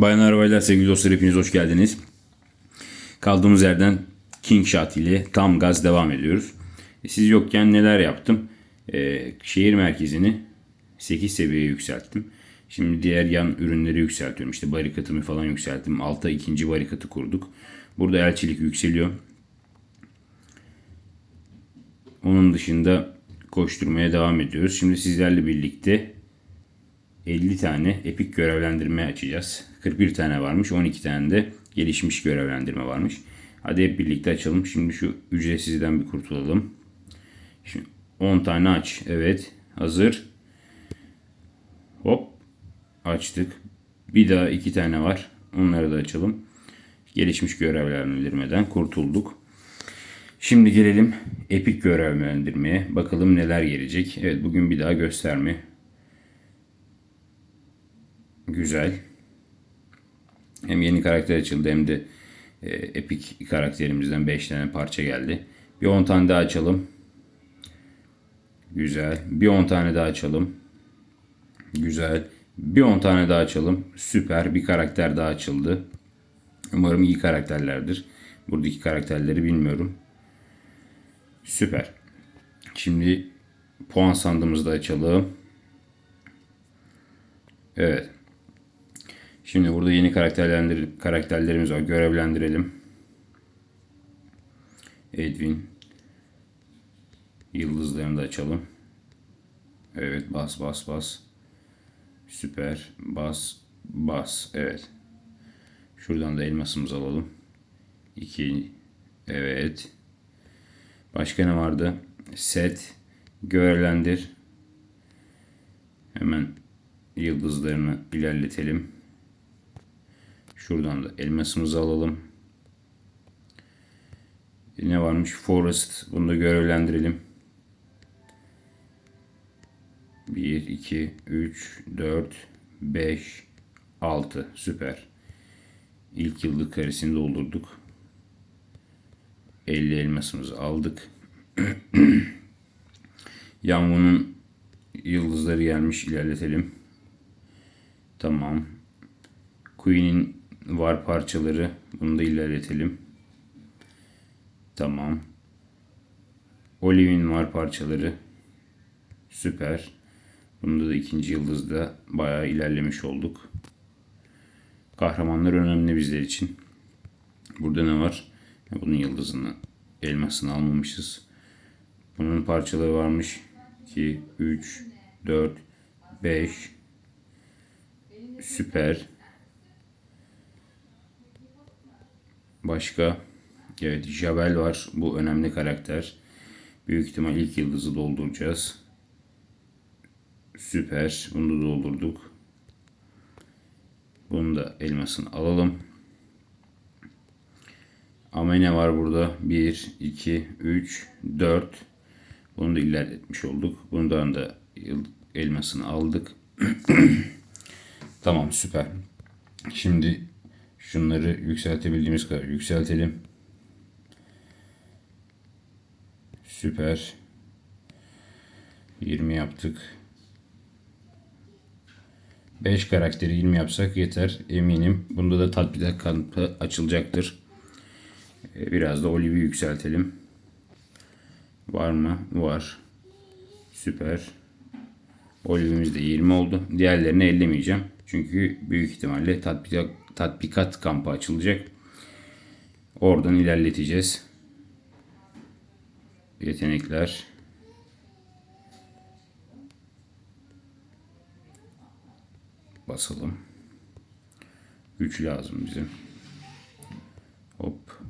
Bayanlar baylar sevgili dostlar hepiniz hoş geldiniz. Kaldığımız yerden King Shot ile tam gaz devam ediyoruz. E, Siz yokken neler yaptım? Ee, şehir merkezini 8 seviyeye yükselttim. Şimdi diğer yan ürünleri yükseltiyorum. İşte barikatımı falan yükselttim. Alta ikinci barikatı kurduk. Burada elçilik yükseliyor. Onun dışında koşturmaya devam ediyoruz. Şimdi sizlerle birlikte 50 tane epik görevlendirme açacağız. 41 tane varmış. 12 tane de gelişmiş görevlendirme varmış. Hadi hep birlikte açalım. Şimdi şu ücretsizden bir kurtulalım. Şimdi 10 tane aç. Evet. Hazır. Hop. Açtık. Bir daha 2 tane var. Onları da açalım. Gelişmiş görevlendirmeden kurtulduk. Şimdi gelelim epik görevlendirmeye. Bakalım neler gelecek. Evet bugün bir daha gösterme. Güzel. Hem yeni karakter açıldı hem de e, epik karakterimizden 5 tane parça geldi. Bir 10 tane daha açalım. Güzel. Bir 10 tane daha açalım. Güzel. Bir 10 tane daha açalım. Süper. Bir karakter daha açıldı. Umarım iyi karakterlerdir. Buradaki karakterleri bilmiyorum. Süper. Şimdi puan sandığımızı da açalım. Evet. Şimdi burada yeni karakterlendir karakterlerimiz var. Görevlendirelim. Edwin. Yıldızlarını da açalım. Evet bas bas bas. Süper. Bas bas. Evet. Şuradan da elmasımızı alalım. 2 Evet. Başka ne vardı? Set. Görevlendir. Hemen yıldızlarını ilerletelim. Şuradan da elmasımızı alalım. Ne varmış? Forest. Bunu da görevlendirelim. 1, 2, 3, 4, 5, 6. Süper. İlk yıllık karesini doldurduk. 50 elmasımızı aldık. Yağmur'un yıldızları gelmiş. ilerletelim. Tamam. Queen'in var parçaları. Bunu da ilerletelim. Tamam. Olive'in var parçaları. Süper. Bunda da ikinci yıldızda bayağı ilerlemiş olduk. Kahramanlar önemli bizler için. Burada ne var? Bunun yıldızını, elmasını almamışız. Bunun parçaları varmış. 2, 3, 4, 5. Süper. Başka? Evet, Javel var. Bu önemli karakter. Büyük ihtimal ilk yıldızı dolduracağız. Süper. Bunu da doldurduk. Bunu da elmasını alalım. Amene var burada. 1, 2, 3, 4. Bunu da ilerletmiş olduk. Bundan da elmasını aldık. tamam süper. Şimdi şunları yükseltebildiğimiz kadar yükseltelim. Süper. 20 yaptık. 5 karakteri 20 yapsak yeter eminim. Bunda da tatbikat kampı açılacaktır. Ee, Biraz da Olive'i yükseltelim. Var mı? Var. Süper. Olive'imiz de 20 oldu. Diğerlerini ellemeyeceğim. Çünkü büyük ihtimalle tatbikat, tatbikat kampı açılacak. Oradan ilerleteceğiz. Yetenekler. Basalım. Güç lazım bize. Hop.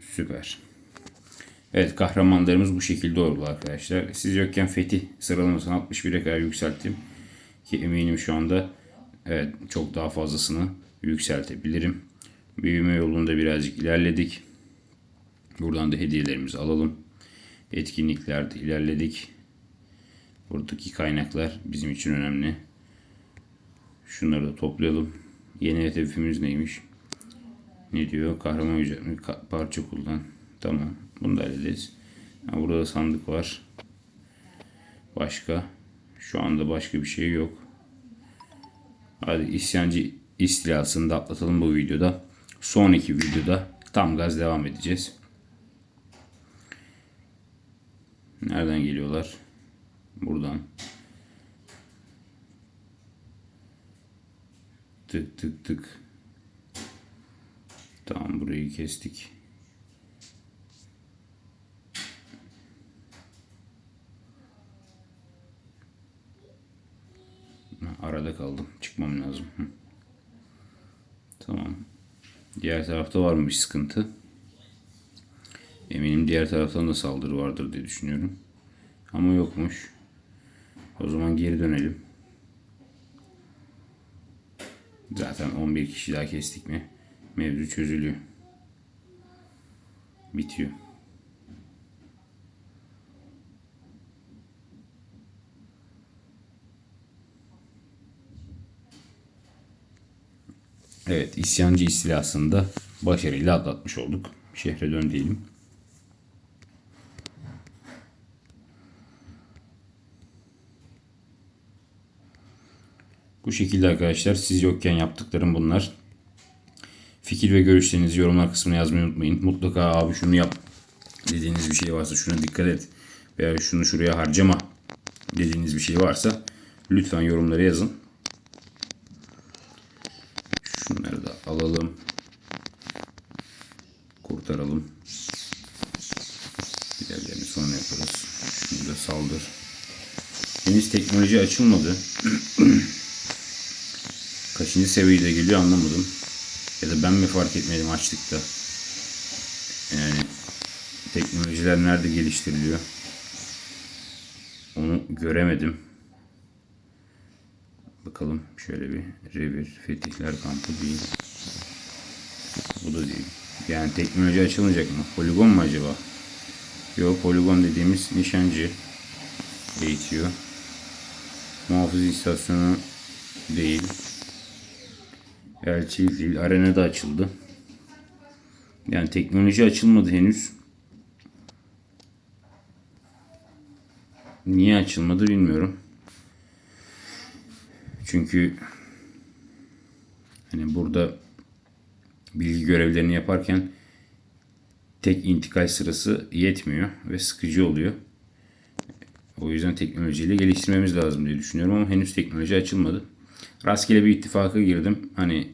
Süper. Evet kahramanlarımız bu şekilde oldu arkadaşlar. Siz yokken Fethi sıralamasını 61'e kadar yükselttim. Ki eminim şu anda evet çok daha fazlasını yükseltebilirim. Büyüme yolunda birazcık ilerledik. Buradan da hediyelerimizi alalım. Etkinliklerde ilerledik. Buradaki kaynaklar bizim için önemli. Şunları da toplayalım. Yeni hedefimiz neymiş? Ne diyor? Kahraman? Ka- parça kullan. Tamam. Bunu da hallederiz. Ha, burada sandık var. Başka. Şu anda başka bir şey yok. Hadi isyancı istilasını da atlatalım bu videoda. Sonraki videoda tam gaz devam edeceğiz. Nereden geliyorlar? Buradan. Tık tık tık. Tamam burayı kestik. Arada kaldım. Çıkmam lazım. Hı. Tamam. Diğer tarafta var mı bir sıkıntı? Eminim diğer taraftan da saldırı vardır diye düşünüyorum. Ama yokmuş. O zaman geri dönelim. Zaten 11 kişi daha kestik mi mevzu çözülüyor. Bitiyor. Evet, isyancı istilasını da başarıyla atlatmış olduk. Şehre dön diyelim. Bu şekilde arkadaşlar siz yokken yaptıklarım bunlar. Fikir ve görüşlerinizi yorumlar kısmına yazmayı unutmayın. Mutlaka abi şunu yap dediğiniz bir şey varsa şuna dikkat et veya şunu şuraya harcama dediğiniz bir şey varsa lütfen yorumlara yazın. Şunları da alalım. Kurtaralım. Diğerlerini sonra yaparız. Şunu da saldır. Henüz teknoloji açılmadı. Kaçıncı seviyede geliyor anlamadım. Ya da ben mi fark etmedim açlıkta. Yani teknolojiler nerede geliştiriliyor? Onu göremedim. Bakalım şöyle bir revir, fetihler kampı değil. Bu da değil. Yani teknoloji açılmayacak mı? Poligon mu acaba? Yok poligon dediğimiz nişancı eğitiyor. Muhafız istasyonu değil. Elçilik değil. Arena da açıldı. Yani teknoloji açılmadı henüz. Niye açılmadı bilmiyorum. Çünkü hani burada bilgi görevlerini yaparken tek intikal sırası yetmiyor ve sıkıcı oluyor. O yüzden teknolojiyle geliştirmemiz lazım diye düşünüyorum ama henüz teknoloji açılmadı. Rastgele bir ittifaka girdim. Hani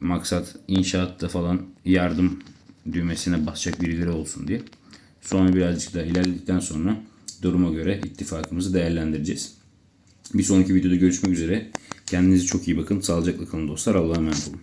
maksat inşaatta falan yardım düğmesine basacak birileri olsun diye. Sonra birazcık daha ilerledikten sonra duruma göre ittifakımızı değerlendireceğiz. Bir sonraki videoda görüşmek üzere. Kendinize çok iyi bakın. Sağlıcakla kalın dostlar. Allah'a emanet olun.